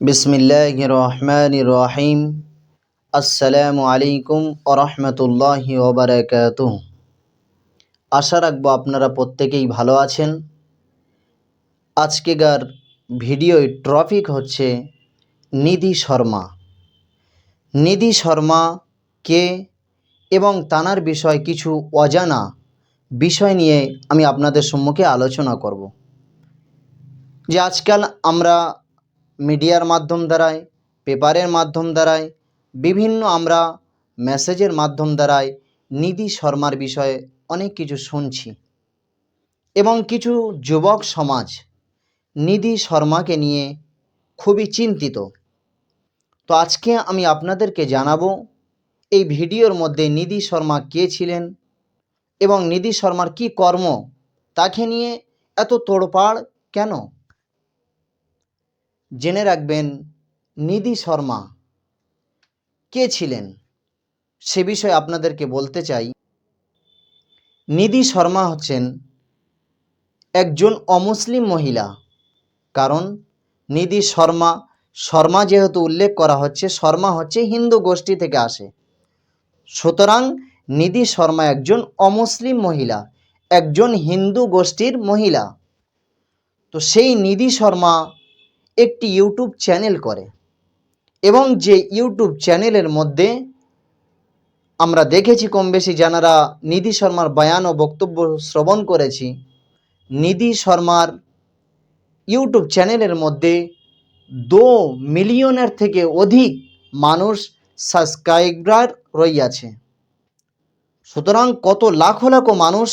বিসমিল্লাহ রহমান রহিম আসসালামু আলাইকুম আরহামতুল্লাহি ওবরাকাত আশা রাখব আপনারা প্রত্যেকেই ভালো আছেন। আজকেকার ভিডিওর টপিক হচ্ছে নিধি শর্মা। নিধি শর্মা কে এবং তানার বিষয় কিছু অজানা বিষয় নিয়ে আমি আপনাদের সম্মুখে আলোচনা করব। যে আজকাল আমরা মিডিয়ার মাধ্যম দ্বারায় পেপারের মাধ্যম দ্বারায় বিভিন্ন আমরা মেসেজের মাধ্যম দ্বারায় নিধি শর্মার বিষয়ে অনেক কিছু শুনছি। এবং কিছু যুবক সমাজ নিধি শর্মাকে নিয়ে খুবই চিন্তিত। তো আজকে আমি আপনাদেরকে জানাব, এই ভিডিওর মধ্যে নিধি শর্মা কে ছিলেন এবং নিধি শর্মার কি কর্ম, তাকে নিয়ে এত তোড়পাড় কেন? জেনে রাখবেন নিধি শর্মা। কে ছিলেন? সে বিষয়ে আপনাদেরকে বলতে চাই, নিধি শর্মা হচ্ছেন একজন অমুসলিম মহিলা। কারণ নিধি শর্মা শর্মা যেহেতু উল্লেখ করা হচ্ছে, শর্মা হচ্ছে হিন্দু গোষ্ঠী থেকে আসে। সুতরাং নিধি শর্মা একজন অমুসলিম মহিলা, একজন হিন্দু গোষ্ঠীর মহিলা। তো সেই নিধি শর্মা একটি ইউটিউব চ্যানেল করে। এবং যে ইউটিউব চ্যানেলের মধ্যে আমরা দেখেছি কম বেশি যারা নিধি শর্মার বয়ান ও বক্তব্য শ্রবণ করেছি, নিধি শর্মার ইউটিউব চ্যানেলের মধ্যে দো মিলিয়নের থেকে অধিক মানুষ সাবস্ক্রাইবার রইয়াছে। সুতরাং কত লাখো লাখো মানুষ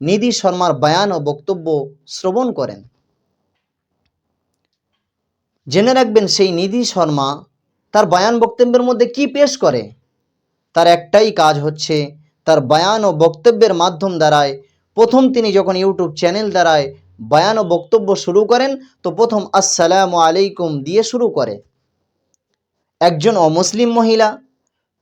নিধি শর্মার বয়ান ও বক্তব্য শ্রবণ করেন। জেনে রাখবেন সেই নিধি শর্মা তার বয়ান বক্তব্যের মধ্যে কি পেশ করে? তার একটাই কাজ হচ্ছে তার বয়ান ও বক্তব্যের মাধ্যম দ্বারায় প্রথম তিনি যখন ইউটিউব চ্যানেল দ্বারায় বয়ান ও বক্তব্য শুরু করেন, তো প্রথম আসসালামু আলাইকুম দিয়ে শুরু করে। একজন অমুসলিম মহিলা,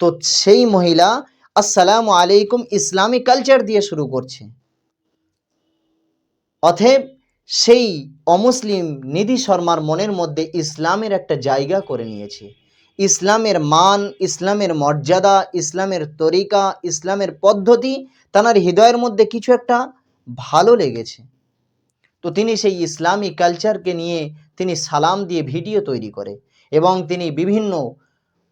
তো সেই মহিলা আসসালামু আলাইকুম ইসলামী কালচার দিয়ে শুরু করছে। অথব সেই অমুসলিম নিধি শর্মার মনের মধ্যে ইসলামের একটা জায়গা করে নিয়েছে। ইসলামের মান, ইসলামের মর্যাদা, ইসলামের তরিকা, ইসলামের পদ্ধতি তার হৃদয়ের মধ্যে কিছু একটা ভালো লেগেছে। তো তিনি সেই ইসলামী কালচারকে নিয়ে তিনি সালাম দিয়ে ভিডিও তৈরি করে এবং তিনি বিভিন্ন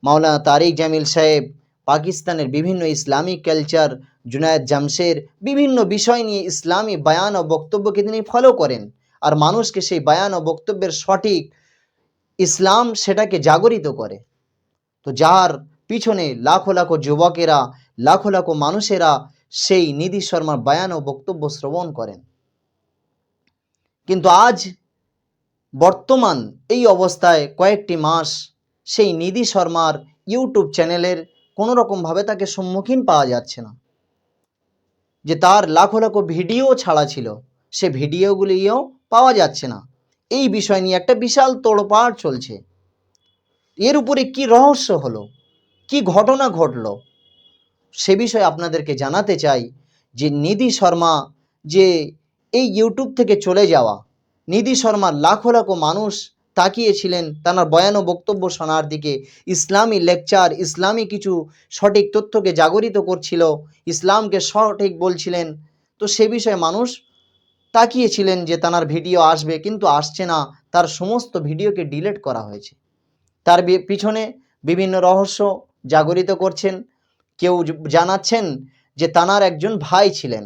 মাওলানা তারিক জামিল সাহেব, পাকিস্তানের বিভিন্ন ইসলামী কালচার, জুনায়দ জামশের বিভিন্ন বিষয় নিয়ে ইসলামী বায়ান ও বক্তব্যকে তিনি ফলো করেন। আর মানুষকে সেই বায়ান ও বক্তব্যের সঠিক ইসলাম সেটাকে জাগরিত করে। তো যার পিছনে লাখো লাখো যুবকেরা, লাখো লাখো মানুষেরা সেই নিধি শর্মার বায়ান ও বক্তব্য শ্রবণ করেন। কিন্তু আজ বর্তমান এই অবস্থায় কয়েকটি মাস সেই নিধি শর্মার ইউটিউব চ্যানেলের কোনো রকমভাবে তাকে সম্মুখীন পাওয়া যাচ্ছে না। যে তার লাখো লাখো ভিডিও ছাড়া ছিল, সে ভিডিওগুলিও পাওয়া যাচ্ছে না। এই বিষয় নিয়ে একটা বিশাল তোড়পাড় চলছে। এর উপরে কি রহস্য হলো? কি ঘটনা ঘটলো? সে বিষয়ে আপনাদেরকে জানাতে চাই যে নিধি শর্মা যে এই ইউটিউব থেকে চলে যাওয়া, নিধি শর্মার লাখো লাখো মানুষ তাকিয়েছিলেন তার বয়ান ও বক্তব্য শোনার দিকে। ইসলামী লেকচার, ইসলামী কিছু সঠিক তথ্যকে জাগরিত করছিল, ইসলামকে সঠিক বলছিলেন। তো সে বিষয়ে মানুষ তাকিয়েছিলেন যে তার ভিডিও আসবে, কিন্তু আসছে না। তার সমস্ত ভিডিওকে ডিলিট করা হয়েছে। তার পিছনে বিভিন্ন রহস্য জাগরিত করছেন। কেউ জানাচ্ছেন যে তানার একজন ভাই ছিলেন।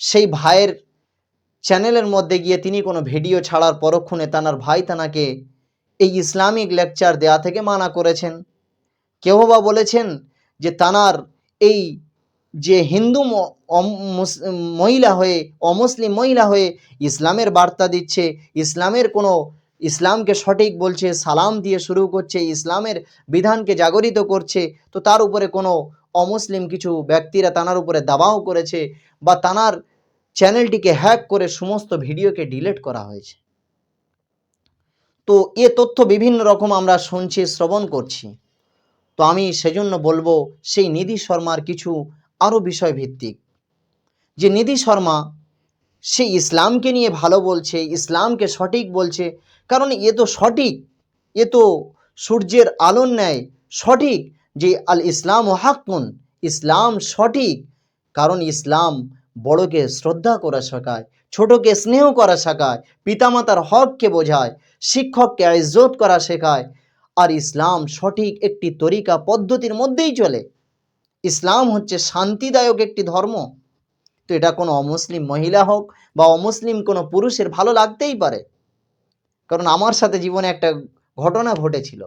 সেই ভাইয়ের চ্যানেলের মধ্যে গিয়ে তিনি কোনো ভিডিও ছাড়ার পরক্ষণে তানার ভাই তানাকে এই ইসলামিক লেকচার দেয়া থেকে মানা করেছেন। কেউ বা বলেছেন যে তানার এই যে হিন্দু মহিলা হয়ে, অমুসলিম মহিলা হয়ে ইসলামের বার্তা দিচ্ছে, ইসলামের কোনো, ইসলামকে সঠিক বলছে, সালাম দিয়ে শুরু করছে, ইসলামের বিধানকে জাগরিত করছে, তো তার উপরে কোনো অমুসলিম কিছু ব্যক্তিরা তানার উপরে দাবাও করেছে বা তানার চ্যানেলটিকে হ্যাক করে সমস্ত ভিডিওকে ডিলেট করা হয়েছে। তো এ তথ্য বিভিন্ন রকম আমরা শুনছি, শ্রবণ করছি। তো আমি সেজন্য বলব, সেই নিধি শর্মার কিছু আরও বিষয়ভিত্তিক। যে নিধি শর্মা, সে ইসলামকে নিয়ে ভালো বলছে, ইসলামকে সঠিক বলছে, কারণ এ তো সঠিক, এ তো সূর্যের আলোর ন্যায় সঠিক যে আল ইসলাম ও হাক্কুন ইসলাম সঠিক, কারণ ইসলাম বড়কে শ্রদ্ধা করা শেখায়, ছোটকে স্নেহ করা শেখায়, পিতামাতার হককে বোঝায়, শিক্ষককে ইজ্জত করা শেখায়, আর ইসলাম সঠিক একটি তরিকা, পদ্ধতির মধ্যেই চলে। ইসলাম হচ্ছে শান্তিদায়ক একটি ধর্ম। তো এটা কোনো অমুসলিম মহিলা হোক বা অমুসলিম কোনো পুরুষের ভালো লাগতেই পারে। কারণ আমার সাথে জীবনে একটা ঘটনা ঘটেছিল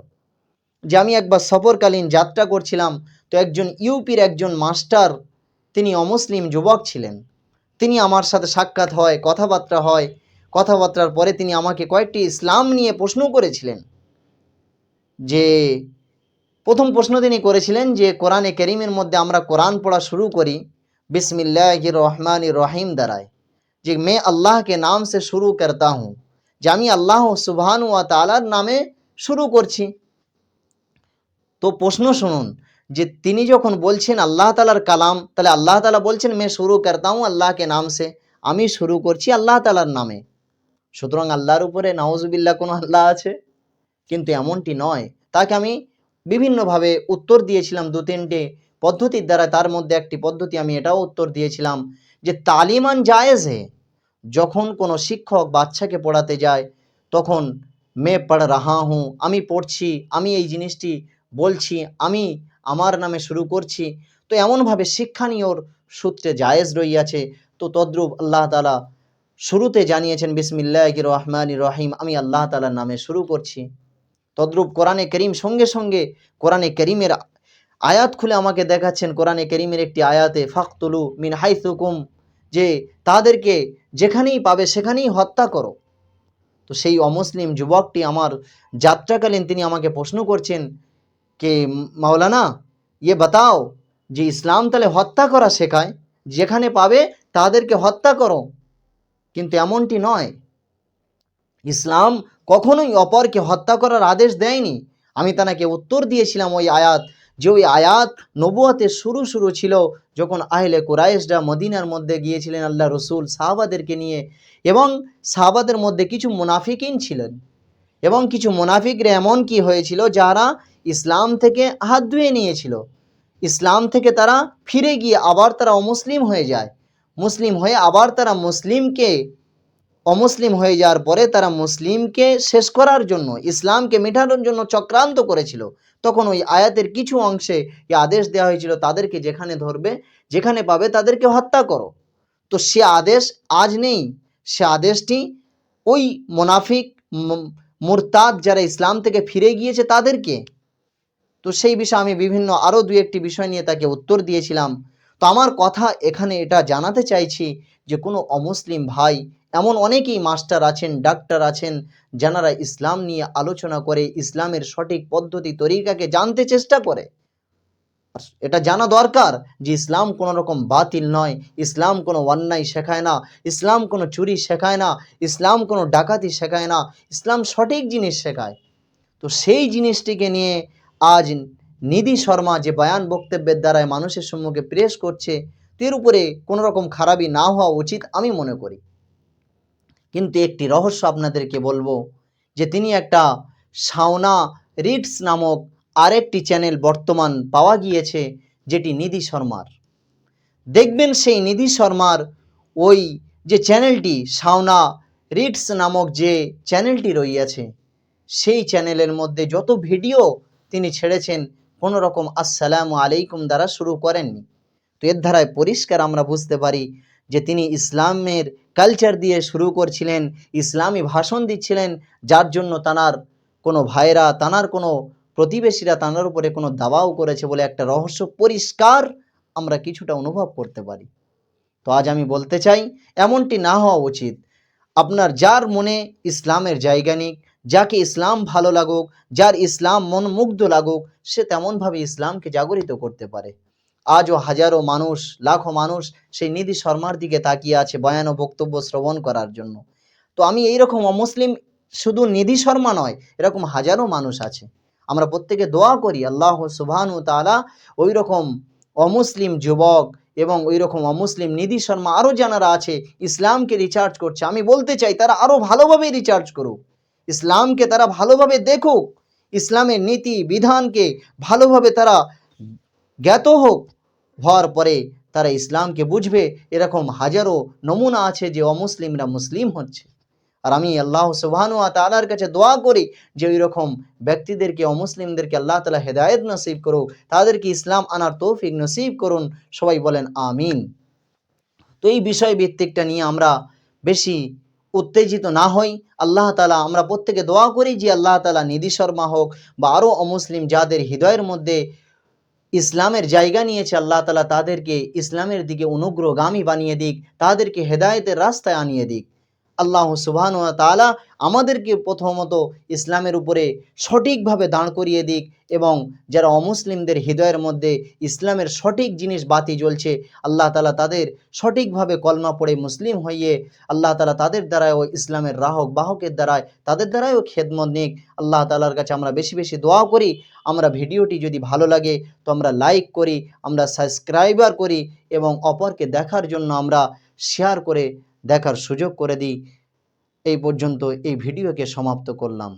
যে আমি একবার সফরকালীন যাত্রা করছিলাম, তো একজন ইউপির একজন মাস্টার, তিনি অমুসলিম যুবক ছিলেন। তিনি আমার সাথে সাক্ষাৎ হয়, কথাবার্তা হয়। কথাবার্তার পরে তিনি আমাকে কয়েকটি ইসলাম নিয়ে প্রশ্ন করেছিলেন যে প্রথম প্রশ্ন তিনি করেছিলেন যে, কোরআনে করিমের মধ্যে আমরা কোরআন পড়া শুরু করি বিসমিল্লাহ রহমান রহিম দ্বারায়। যে, মে আল্লাহকে নাম সে শুরু করতা হুঁ, যে আমি আল্লাহ সুবহানু ওয়া তালার নামে শুরু করছি। তো প্রশ্ন শুনুন, যে তিনি যখন বলছেন আল্লাহ তালার কালাম, তাহলে আল্লাহ তালা বলছেন মে শুরু করতা হুঁ আল্লাহকে নাম সে, আমি শুরু করছি আল্লাহ তালার নামে। সুতরাং আল্লাহর উপরে নওয়াজবিল্লা কোনো আল্লাহ আছে? কিন্তু এমনটি নয়। তাকে আমি বিভিন্নভাবে উত্তর দিয়েছিলাম দু তিনটে পদ্ধতির দ্বারা। তার মধ্যে একটি পদ্ধতি আমি এটাও উত্তর দিয়েছিলাম যে তালিমান জায়েজ যখন কোনো শিক্ষক বাচ্চাকে পড়াতে যায়, তখন মে পড় রাহা হুঁ, আমি পড়ছি, আমি এই জিনিসটি বলছি, আমি আমার নামে শুরু করছি। তো এমনভাবে শিক্ষানীয়র সূত্রে জায়েজ রইয়াছে। তো তদ্রুপ আল্লাহ তালা শুরুতে জানিয়েছেন বিসমিল্লাহ রহমান রহিম, আমি আল্লাহ তালার নামে শুরু করছি। তদ্রুপ কোরআনে করিম সঙ্গে সঙ্গে কোরআনে করিমের আয়াত খুলে আমাকে দেখাচ্ছেন। কোরআনে করিমের একটি আয়াতে, ফাকতুলু মিন হাইসুকুম, যে তাদেরকে যেখানেই পাবে সেখানেই হত্যা করো। তো সেই অমুসলিম যুবকটি আমার যাত্রাকালীন তিনি আমাকে প্রশ্ন করছেন কে, মাওলানা ইয়ে বাতাও যে ইসলাম তাহলে হত্যা করা শেখায়, যেখানে পাবে তাদেরকে হত্যা করো। কিন্তু এমনটি নয়। ইসলাম কখনোই অপরকে হত্যা করার আদেশ দেয়নি। আমি তাকে উত্তর দিয়েছিলাম ওই আয়াত, যে ওই আয়াত নবুয়াতের শুরু শুরু ছিল যখন আহলে কুরাইশরা মদিনার মধ্যে গিয়েছিলেন আল্লাহ রসুল সাহাবাদেরকে নিয়ে এবং সাহাবাদের মধ্যে কিছু মুনাফিকিন ছিলেন। এবং কিছু মুনাফিকরা এমন কি হয়েছিল যারা ইসলাম থেকে হাত ধুয়ে নিয়েছিল। ইসলাম থেকে তারা ফিরে গিয়ে আবার তারা অমুসলিম হয়ে যায়। মুসলিম হয়ে আবার তারা মুসলিমকে অমুসলিম হয়ে যাওয়ার পরে তারা মুসলিমকে শেষ করার জন্য, ইসলামকে মেটানোর জন্য চক্রান্ত করেছিল। তখন ওই আয়াতের কিছু অংশে আদেশ দেওয়া হয়েছিল, তাদেরকে যেখানে ধরবে, যেখানে পাবে তাদেরকে হত্যা করো। তো সে আদেশ আজ নেই। সে আদেশটি ওই মোনাফিক মোরতাদ যারা ইসলাম থেকে ফিরে গিয়েছে তাদেরকে। তো সেই বিষয়ে আমি বিভিন্ন আরও দু একটি বিষয় নিয়ে তাকে উত্তর দিয়েছিলাম। তো আমার কথা এখানে এটা জানাতে চাইছি যে কোনো অমুসলিম ভাই এমন অনেকেই মাস্টার আছেন, ডাক্তার আছেন যারা ইসলাম নিয়ে আলোচনা করে, ইসলামের সঠিক পদ্ধতি, তরিকাকে জানতে চেষ্টা করে। এটা জানা দরকার যে ইসলাম কোনো রকম বাতিল নয়, ইসলাম কোনো অন্যায় শেখায় না, ইসলাম কোনো চুরি শেখায় না, ইসলাম কোনো ডাকাতি শেখায় না, ইসলাম সঠিক জিনিস শেখায়। তো সেই জিনিসটিকে নিয়ে আজ নিধি শর্মা যে বয়ান বক্তব্যের দ্বারায় মানুষের সম্মুখে প্রেস করছে এর উপরে কোনো রকম খারাপই না হওয়া উচিত আমি মনে করি। কিন্তু একটি রহস্য আপনাদেরকে বলব যে তিনি একটা সাওনা রিটস নামক আরেকটি চ্যানেল বর্তমান পাওয়া গিয়েছে যেটি নিধি শর্মার। দেখবেন সেই নিধি শর্মার ওই যে চ্যানেলটি সাওনা রিটস নামক যে চ্যানেলটি রইয়াছে, সেই চ্যানেলের মধ্যে যত ভিডিও তিনি ছেড়েছেন কোনো রকম আসসালামু আলাইকুম দ্বারা শুরু করেননি। তো এর ধারায় পরিষ্কার আমরা বুঝতে পারি যে তিনি ইসলামের কালচার দিয়ে শুরু করছিলেন, ইসলামী ভাষণ দিচ্ছিলেন, যার জন্য তানার কোনো ভাইরা তানার কোনো প্রতিবেশীরা তানার উপরে কোনো দাবাও করেছে বলে একটা রহস্য পরিষ্কার আমরা কিছুটা অনুভব করতে পারি। তো আজ আমি বলতে চাই, এমনটি না হওয়া উচিত। আপনার যার মনে ইসলামের জায়গা নিক যাকে ইসলাম ভালো লাগুক, যার ইসলাম মন মুগ্ধ লাগুক, সে তেমনভাবে ইসলামকে জাগরিত করতে পারে। আজও হাজারো মানুষ, লাখো মানুষ সেই নিধি শর্মার দিকে তাকিয়ে আছে বয়ান ও বক্তব্য শ্রবণ করার জন্য। তো আমি এইরকম অমুসলিম শুধু নিধি শর্মা নয়, এরকম হাজারো মানুষ আছে। আমরা প্রত্যেকে দোয়া করি, আল্লাহ সুবহানু তাআলা ওই রকম অমুসলিম যুবক এবং ওই রকম অমুসলিম নিধি শর্মা আরও যারা আছে, ইসলামকে রিচার্জ করছে, আমি বলতে চাই তারা আরও ভালোভাবে রিচার্জ করুক। ইসলামকে তারা ভালোভাবে দেখুক, ইসলামের নীতি, বিধানকে ভালোভাবে তারা জ্ঞাত হোক হওয়ার পরে তারা ইসলামকে বুঝবে, এরকম হাজারো নমুনা আছে যে অমুসলিমরা মুসলিম হচ্ছে। আর আমি আল্লাহ সুবহানু তালার কাছে দোয়া করি যে ওই রকম ব্যক্তিদেরকে, অমুসলিমদেরকে আল্লাহ তালা হেদায়েত নসিব করুক, তাদেরকে ইসলাম আনার তৌফিক নসিব করুন, সবাই বলেন আমিন। তো এই বিষয় ভিত্তিকটা নিয়ে আমরা বেশি উত্তেজিত না হই। আল্লাহ তালা আমরা প্রত্যেকে দোয়া করি যে আল্লাহ তালা নিধি শর্মা হোক বা আরও অমুসলিম যাদের হৃদয়ের মধ্যে ইসলামের জায়গা নিয়েছে আল্লাহ তালা তাদেরকে ইসলামের দিকে অনুগ্রহগামী বানিয়ে দিক তাদেরকে হেদায়েতের রাস্তায় আনিয়ে দিক আল্লাহ সুবহান তাআলা আমাদেরকে প্রথমত ইসলামের উপরে সঠিকভাবে দাঁড় করিয়ে দিক এবং যারা অমুসলিমদের হৃদয়ের মধ্যে ইসলামের সঠিক জিনিস বাতি জ্বলছে, আল্লাহ তালা তাদের সঠিকভাবে কলমা পড়ে মুসলিম হইয়ে আল্লাহ তালা তাদের দ্বারাও ইসলামের রাহক বাহকের দ্বারায়, তাদের দ্বারাও খেদমত নিক। আল্লাহ তালার কাছে আমরা বেশি বেশি দোয়া করি। আমরা ভিডিওটি যদি ভালো লাগে তো আমরা লাইক করি, আমরা সাবস্ক্রাইবার করি এবং অপরকে দেখার জন্য আমরা শেয়ার করে দেখার সুযোগ করে দিই। এই পর্যন্ত এই ভিডিওকে সমাপ্ত করলাম।